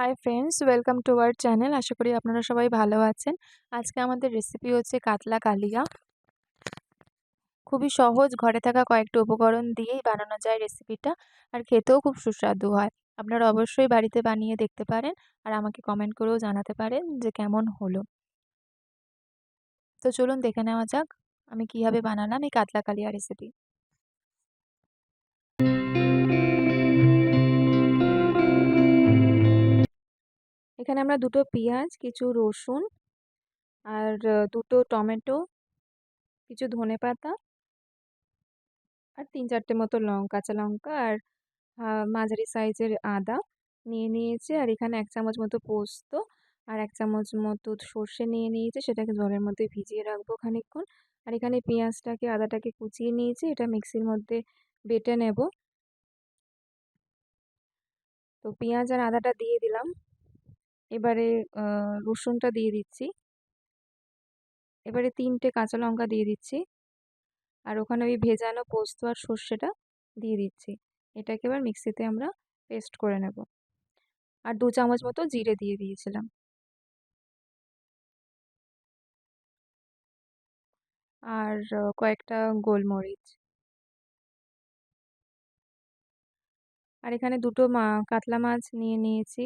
Hi friends welcome to our channel আশা করি আপনারা সবাই ভালো আছেন। আজকে আমাদের রেসিপি হচ্ছে কাতলা কালিয়া। খুবই সহজ, ঘরে থাকা কয়েকটা উপকরণ দিয়েই বানানো যায় রেসিপিটা আর খেতেও খুব সুস্বাদু হয়। আপনারা অবশ্যই বাড়িতে বানিয়ে দেখতে পারেন, আর আমাকে কমেন্ট করেও জানাতে পারেন যে কেমন হলো। তো চলুন দেখে নেওয়া যাক, আমি কীভাবে বানালাম এই কাতলা কালিয়া রেসিপি এখানে আমরা দুটো পেঁয়াজ, কিছু রসুন আর দুটো টমেটো, কিছু ধনে পাতা আর তিন চারটে মতো লঙ্কা কাঁচা লঙ্কা আর মাঝারি সাইজের আদা নিয়ে নিয়েছি আর এখানে এক চামচ মতো পোস্ত আর এক চামচ মতো সর্ষে নিয়ে নিয়েছি। সেটাকে জলের মধ্যে ভিজিয়ে রাখব খানিকক্ষণ। আর এখানে পেঁয়াজটাকে, আদাটাকে কুচিয়ে নিয়েছি। এটা মিক্সির মধ্যে বেটে নেব। তো পেঁয়াজ আর আদাটা দিয়ে দিলাম। এবারে রসুনটা দিয়ে দিচ্ছি। এবারে তিনটে কাঁচা লঙ্কা দিয়ে দিচ্ছি। আর ওখানে ওই ভেজানো পোস্ত আর সর্ষেটা দিয়ে দিচ্ছি। এটাকে এবার মিক্সিতে আমরা পেস্ট করে নেব। আর দু চামচ মতো জিরে দিয়ে দিয়েছিলাম। আর কয়েকটা গোলমরিচ। আর এখানে দুটো মা, কাতলা মাছ নিয়ে নিয়েছি।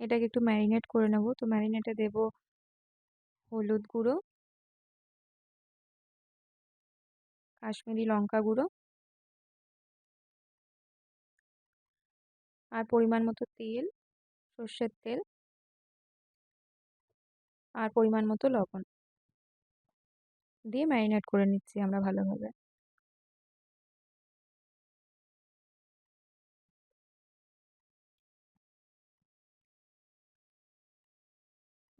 এটাকে একটু ম্যারিনেট করে নেব। তো ম্যারিনেটে দেব হলুদ গুঁড়ো, কাশ্মীরি লঙ্কা গুঁড়ো আর পরিমাণ মতো তেল, সর্ষের তেল আর পরিমাণ মতো লবণ। দিয়ে ম্যারিনেট করে নিচ্ছি আমরা ভালোভাবে।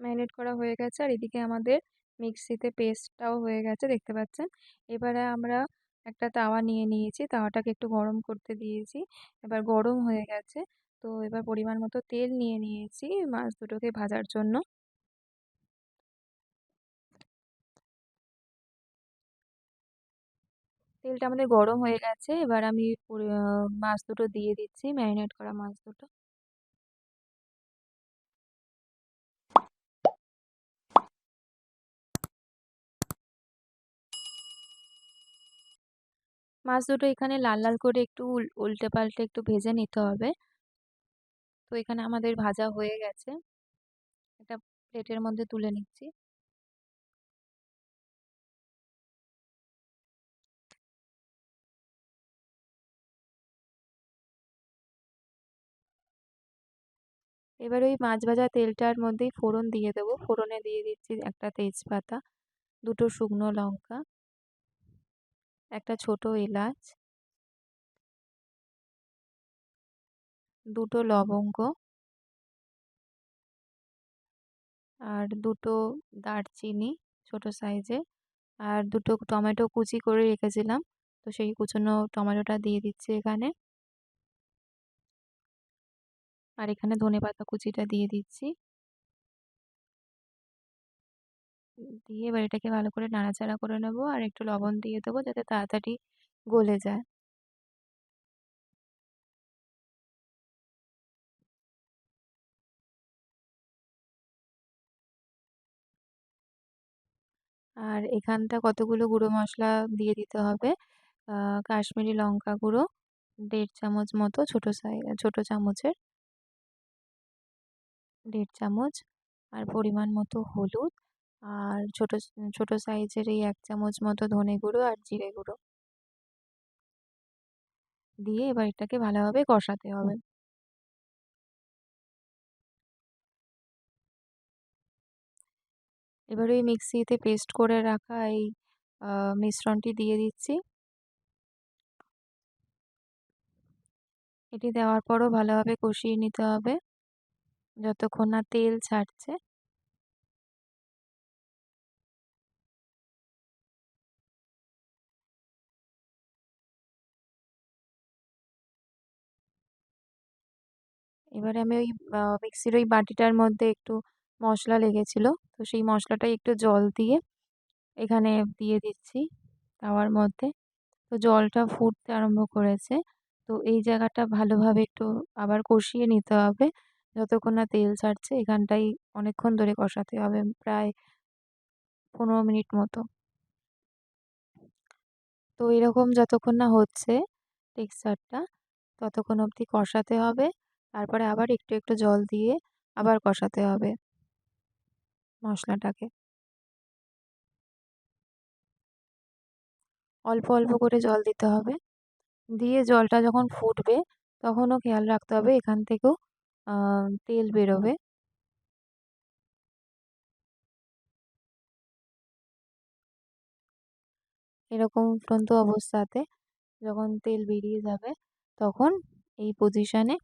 ম্যারিনেট করা হয়ে গেছে। আর এদিকে আমাদের মিক্সিতে পেস্টটাও হয়ে গেছে, দেখতে পাচ্ছেন? এবারে আমরা একটা তাওয়া নিয়ে নিয়েছি। তাওয়াটাকে একটু গরম করতে দিয়েছি। এবার গরম হয়ে গেছে। তো এবার পরিমাণ মতো তেল নিয়ে নিয়েছি মাছ দুটোকে ভাজার জন্য। তেলটা আমাদের গরম হয়ে গেছে। এবার আমি মাছ দুটো দিয়ে দিচ্ছি, ম্যারিনেট করা মাছ দুটো। মাছ দুটো এখানে লাল লাল করে একটু উল্টে পাল্টে একটু ভেজে নিতে হবে। তো এখানে আমাদের ভাজা হয়ে গেছে। একটা প্লেটের মধ্যে তুলে নিচ্ছি। এবার ওই মাছ ভাজা তেলটার মধ্যেই ফোড়ন দিয়ে দেবো। ফোড়নে দিয়ে দিচ্ছি একটা তেজপাতা, দুটো শুকনো লঙ্কা। একটা ছোট এলাচ, দুটো লবঙ্গ আর দুটো দারচিনি ছোট সাইজে আর দুটো টমেটো কুচি করে রেখেছিলাম। তো সেই কুচনো টমেটোটা দিয়ে দিচ্ছি এখানে। আর এখানে ধনে পাতা কুচিটা দিয়ে দিচ্ছি। দিয়ে এবার এটাকে ভালো করে নাড়াচাড়া করে নেব আর একটু লবণ দিয়ে দেবো যাতে তাড়াতাড়ি গলে যায়। আর এখানটা কতগুলো গুঁড়ো মশলা দিয়ে দিতে হবে? কাশ্মীরি লঙ্কা গুঁড়ো, দেড় চামচ মতো ছোটো সাই, ছোটো চামচের। দেড় চামচ, আর পরিমাণ মতো হলুদ। আর ছোটো ছোটো সাইজের এই এক চামচ মতো ধনে গুঁড়ো আর জিরে গুঁড়ো। দিয়ে এবার এটাকে ভালোভাবে কষাতে হবে। এবার ওই মিক্সিতে পেস্ট করে রাখা এই মিশ্রণটি দিয়ে দিচ্ছি। এটি দেওয়ার পরও ভালোভাবে কষিয়ে নিতে হবে। যতক্ষণ না তেল ছাড়ছে। এবারে আমি ওই মিক্সির ওই বাটিটার মধ্যে একটু মশলা লেগেছিলো। তো সেই মশলাটাই একটু জল দিয়ে এখানে দিয়ে দিচ্ছি তাওয়ার মধ্যে। তো জলটা ফুটতে আরম্ভ করেছে। তো এই জায়গাটা ভালোভাবে একটু আবার কষিয়ে নিতে হবে। যতক্ষণ না তেল ছাড়ছে এখানটাই অনেকক্ষণ ধরে কষাতে হবে, প্রায় পনেরো মিনিট মতো। তো এরকম যতক্ষণ না হচ্ছে টেক্সচারটা, ততক্ষণ অবধি কষাতে হবে। তারপরে আবার একটু একটু জল দিয়ে আবার কষাতে হবে মশলাটাকে। অল্প অল্প করে জল দিতে হবে। দিয়ে জলটা যখন ফুটবে তখনও খেয়াল রাখতে হবে এখান থেকেও তেল বেরোবে। এরকম ফুটন্ত অবস্থাতে যখন তেল বেরিয়ে যাবে তখন এই পজিশানে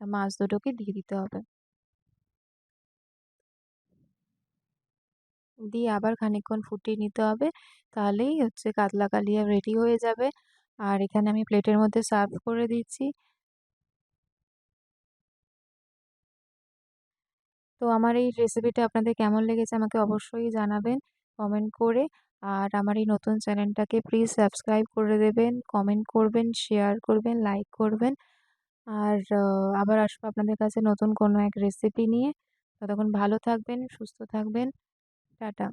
মাছ দুটোকে দিয়ে দিতে হবে। দিয়ে আবার খানিকক্ষণ ফুটিয়ে নিতে হবে। তাহলেই হচ্ছে কাতলা কালিয়া রেডি হয়ে যাবে। আর এখানে আমি প্লেটের মধ্যে সার্ভ করে দিচ্ছি। তো আমার এই রেসিপিটা আপনাদের কেমন লেগেছে আমাকে অবশ্যই জানাবেন কমেন্ট করে। আর আমার এই নতুন চ্যানেলটাকে প্লিজ সাবস্ক্রাইব করে দেবেন কমেন্ট করবেন শেয়ার করবেন লাইক করবেন। আর আবার আসব আপনাদের কাছে নতুন কোনো এক রেসিপি নিয়ে। ততক্ষণ ভালো থাকবেন, সুস্থ থাকবেন। টাটা।